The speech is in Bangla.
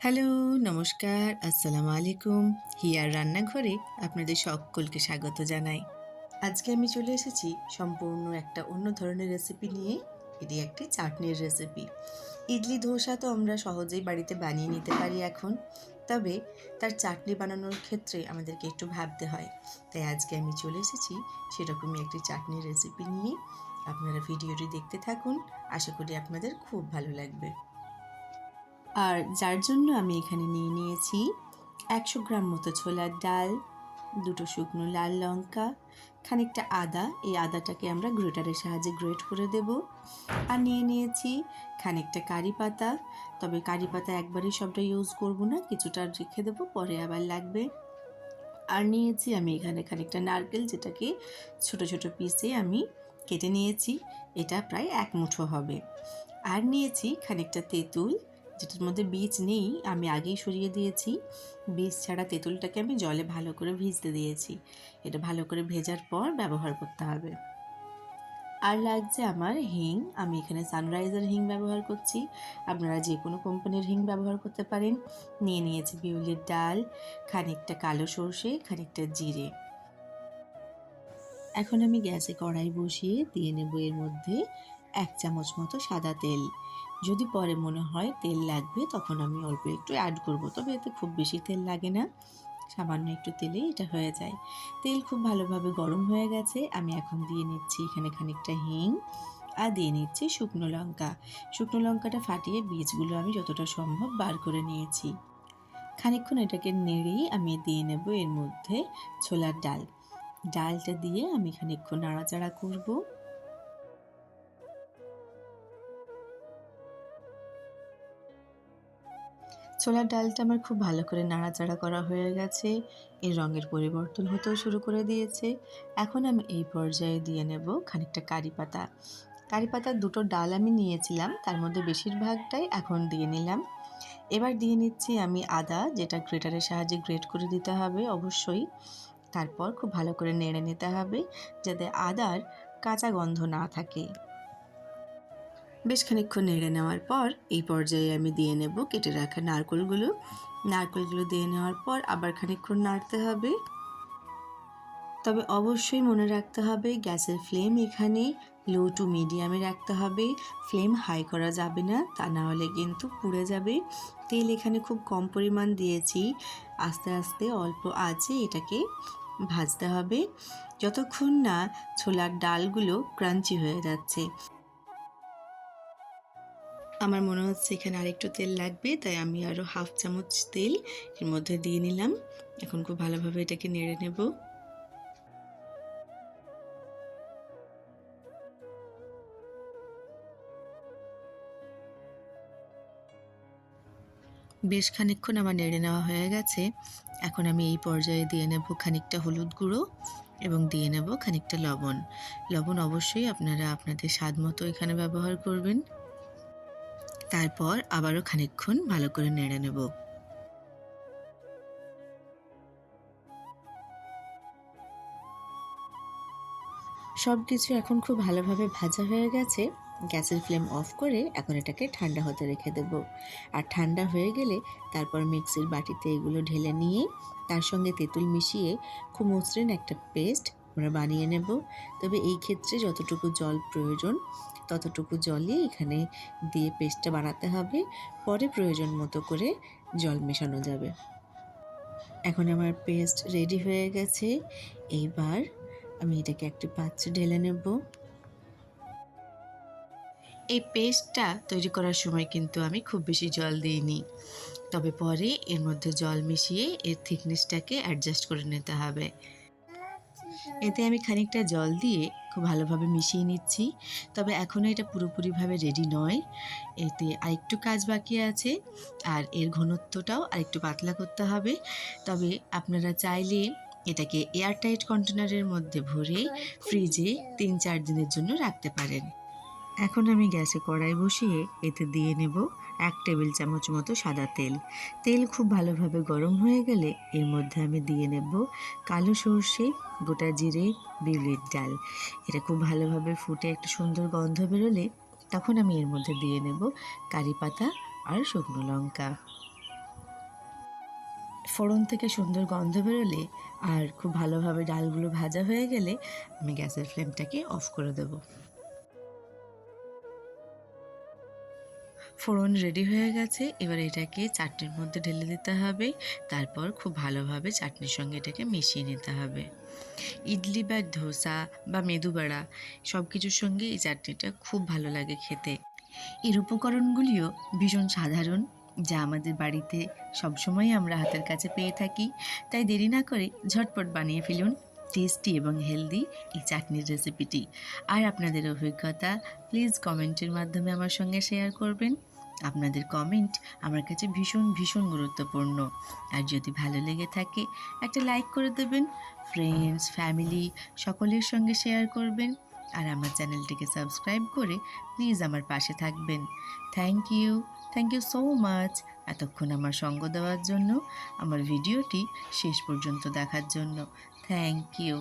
হ্যালো, নমস্কার, আসসালামু আলাইকুম। হিয়ার রান্নাঘরে আপনাদের সকলকে স্বাগত জানাই। আজকে আমি চলে এসেছি সম্পূর্ণ একটা অন্য ধরনের রেসিপি নিয়ে। এটি একটি চাটনির রেসিপি ইডলি ধোসা তো আমরা সহজেই বাড়িতে বানিয়ে নিতে পারি এখন। তবে তার চাটনি বানানোর ক্ষেত্রে আমাদেরকে একটু ভাবতে হয়। তাই আজকে আমি চলে এসেছি সেরকমই একটি চাটনির রেসিপি নিয়ে। আপনারা ভিডিওটি দেখতে থাকুন। আশা করি আপনাদের খুব ভালো লাগবে। আর যার জন্য আমি এখানে নিয়ে নিয়েছি একশো গ্রাম মতো ছোলার ডাল, দুটো শুকনো লাল লঙ্কা, খানিকটা আদা। এই আদাটাকে আমরা গ্রেটারের সাহায্যে গ্রেট করে দেব। আর নিয়ে নিয়েছি খানিকটা কারি পাতা। তবে কারি পাতা একবারই সবটা ইউজ করব না, কিছুটা রেখে দেবো, পরে আবার লাগবে। আর নিয়েছি আমি এখানে খানিকটা নারকেল, যেটাকে ছোট ছোট পিসে আমি কেটে নিয়েছি। এটা প্রায় এক মুঠো হবে। আর নিয়েছি খানিকটা তেঁতুল যেটার মধ্যে বীজ নেই, আমি আগেই সরিয়ে দিয়েছি। বীজ ছাড়া তেঁতুলটাকে আমি জলে ভালো করে ভিজতে দিয়েছি। এটা ভালো করে ভেজার পর ব্যবহার করতে হবে। আর লাগছে আমার হিং। আমি এখানে সানরাইজার হিং ব্যবহার করছি। আপনারা যে কোনো কোম্পানির হিং ব্যবহার করতে পারেন। নিয়ে নিয়েছি বিউলির ডাল, খানিকটা কালো সর্ষে, খানিকটা জিরে। এখন আমি গ্যাসে কড়াই বসিয়ে দিয়ে নেব এর মধ্যে এক চামচ মতো সাদা তেল। যদি পরে মনে হয় তেল লাগবে, তখন আমি অল্প একটু অ্যাড করব। তবে এতে খুব বেশি তেল লাগে না। সামান্য একটু তেলে এটা হয়ে যায়। তেল খুব ভালোভাবে গরম হয়ে গেছে। আমি এখন দিয়ে নিচ্ছি এখানে খানিকটা হিং আর দিয়ে নিচ্ছি শুকনো লঙ্কা। শুকনো লঙ্কাটা ফাটিয়ে বীজগুলো আমি যতটা সম্ভব বার করে নিয়েছি। খানিকক্ষণ এটাকে নেড়েই আমি দিয়ে নেব এর মধ্যে ছোলার ডাল। ডালটা দিয়ে আমি খানিকক্ষণ নাড়াচাড়া করব। ছোলার ডালটা আমার খুব ভালো করে নাড়াচাড়া করা হয়ে গেছে। এর রঙের পরিবর্তন হতেও শুরু করে দিয়েছে। এখন আমি এই পর্যায়ে দিয়ে নেব খানিকটা কারি পাতা। কারি পাতার দুটো ডাল আমি নিয়েছিলাম, তার মধ্যে বেশিরভাগটাই এখন দিয়ে নিলাম। এবার দিয়ে নিচ্ছি আমি আদা, যেটা গ্রেটারের সাহায্যে গ্রেট করে দিতে হবে অবশ্যই। তারপর খুব ভালো করে নেড়ে নিতে হবে, যাতে আদার কাঁচা গন্ধ না থাকে। বেশ খানিক্ষণ নেড়ে নেওয়ার পর এই পর্যায়ে আমি দিয়ে নেব কেটে রাখা নারকলগুলো। নারকলগুলো দিয়ে নেওয়ার পর আবার খানিক্ষণ নাড়তে হবে। তবে অবশ্যই মনে রাখতে হবে গ্যাসের ফ্লেম এখানে লো টু মিডিয়ামে রাখতে হবে। ফ্লেম হাই করা যাবে না, তা না হলে কিন্তু পুড়ে যাবে। তেল এখানে খুব কম পরিমাণ দিয়েছি। আস্তে আস্তে অল্প আছে এটাকে ভাজতে হবে। যতক্ষণ না ছোলার ডালগুলো ক্রাঞ্চি হয়ে যাচ্ছে। আমার মনে হচ্ছে এখানে আরেকটু তেল লাগবে, তাই আমি আরও হাফ চামচ তেল এর মধ্যে দিয়ে নিলাম। এখন খুব ভালোভাবে এটাকে নেড়ে নেব। বেশ খানিক্ষণ আমার নেড়ে নেওয়া হয়ে গেছে। এখন আমি এই পর্যায়ে দিয়ে নেব খানিকটা হলুদ গুঁড়ো এবং দিয়ে নেব খানিকটা লবণ। লবণ অবশ্যই আপনারা আপনাদের স্বাদ মতো এখানে ব্যবহার করবেন। তারপর আবারও খানিকক্ষণ ভালো করে নেড়ে নেব। সব কিছু এখন খুব ভালোভাবে ভাজা হয়ে গেছে। গ্যাসের ফ্লেম অফ করে এখন এটাকে ঠান্ডা হতে রেখে দেব। আর ঠান্ডা হয়ে গেলে তারপর মিক্সির বাটিতে এগুলো ঢেলে নিয়ে তার সঙ্গে তেঁতুল মিশিয়ে খুব মসৃণ একটা পেস্ট আমরা বানিয়ে নেব। তবে এই ক্ষেত্রে যতটুকু জল প্রয়োজন ততটুকু জলই এখানে দিয়ে পেস্টটা বানাতে হবে। পরে প্রয়োজন মতো করে জল মেশানো যাবে। এখন আমার পেস্ট রেডি হয়ে গেছে। এইবার আমি এটাকে একটি পাত্রে ঢেলে নেব। এই পেস্টটা তৈরি করার সময় কিন্তু আমি খুব বেশি জল দিইনি। তবে পরে এর মধ্যে জল মিশিয়ে এর থিকনেসটাকে অ্যাডজাস্ট করে নিতে হবে। এতে আমি খানিকটা জল দিয়ে খুব ভালোভাবে মিশিয়ে নিচ্ছি। তবে এখনও এটা পুরোপুরিভাবে রেডি নয়। এতে আরেকটু কাজ বাকি আছে আর এর ঘনত্বটাও আরেকটু পাতলা করতে হবে। তবে আপনারা চাইলে এটাকে এয়ারটাইট কন্টেনারের মধ্যে ভরে ফ্রিজে তিন চার দিনের জন্য রাখতে পারেন। এখন আমি গ্যাসে কড়াই বসিয়ে এতে দিয়ে নেব এক টেবিল চামচ মতো সাদা তেল। তেল খুব ভালোভাবে গরম হয়ে গেলে এর মধ্যে আমি দিয়ে নেব কালো সর্ষে, গোটা জিরে, বিউলির ডাল। এটা খুব ভালোভাবে ফুটে একটা সুন্দর গন্ধ বেরোলে তখন আমি এর মধ্যে দিয়ে নেব কারি পাতা আর শুকনো লঙ্কা। ফোড়ন থেকে সুন্দর গন্ধ বেরোলে আর খুব ভালোভাবে ডালগুলো ভাজা হয়ে গেলে আমি গ্যাসের ফ্লেমটাকে অফ করে দেব। ফোড়ন রেডি হয়ে গেছে। এবার এটাকে চাটনির মধ্যে ঢেলে দিতে হবে। তারপর খুব ভালোভাবে চাটনির সঙ্গে এটাকে মিশিয়ে নিতে হবে। ইডলি বা ধোসা বা মেদুবড়া সব কিছুর সঙ্গে এই চাটনিটা খুব ভালো লাগে খেতে। এর উপকরণগুলিও ভীষণ সাধারণ, যা আমাদের বাড়িতে সবসময় আমরা হাতের কাছে পেয়ে থাকি। তাই দেরি না করে ঝটপট বানিয়ে ফেলুন। টেস্টি এবং হেলদি এই চাটনির রেসিপিটি আর আপনাদের অভিজ্ঞতা প্লিজ কমেন্টের মাধ্যমে আমার সঙ্গে শেয়ার করবেন। আপনাদের কমেন্ট আমার কাছে ভীষণ ভীষণ গুরুত্বপূর্ণ। আর যদি ভালো লেগে থাকে, একটা লাইক করে দেবেন। ফ্রেন্ডস ফ্যামিলি সকলের সঙ্গে শেয়ার করবেন। আর আমার চ্যানেলটিকে সাবস্ক্রাইব করে প্লিজ আমার পাশে থাকবেন। Thank you thank you so much এতক্ষণ আমার সঙ্গ দেওয়ার জন্য, আমার ভিডিওটি শেষ পর্যন্ত দেখার জন্য। Thank you